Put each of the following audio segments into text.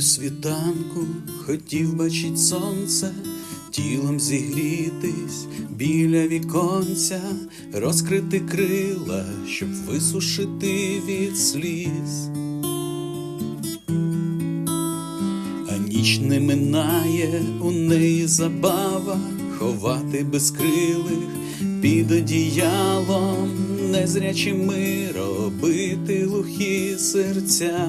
Світанку хотів бачить сонце, тілом зігрітись біля віконця, розкрити крила, щоб висушити від сліз. А ніч не минає, у неї забава ховати безкрилих під одіялом, незрячими робити глухі серця.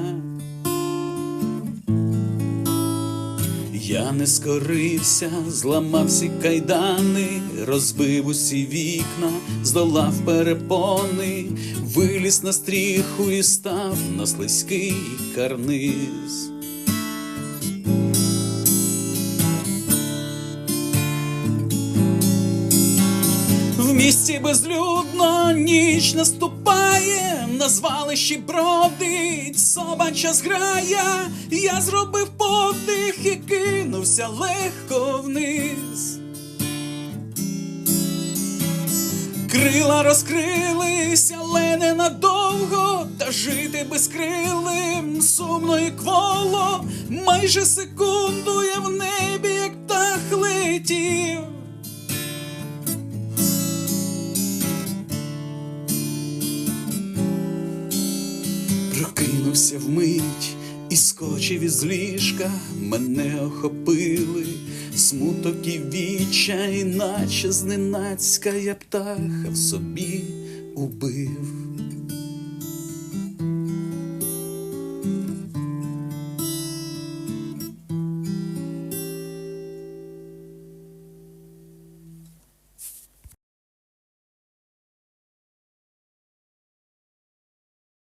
Я не скорився, зламав всі кайдани, розбив усі вікна, здолав перепони, виліз на стріху і став на слизький карниз. В місті безлюдно ніч наступає, на звалищі бродить собача зграя. Я зробив подих і кинувся легко вниз. Крила розкрились, але ненадовго, та жити безкрилим сумно і кволо. Майже секунду я в небі, Прокинувся вмить і скочив із ліжка, мене охопили смуток і відчай, наче зненацька я птаха в собі убив.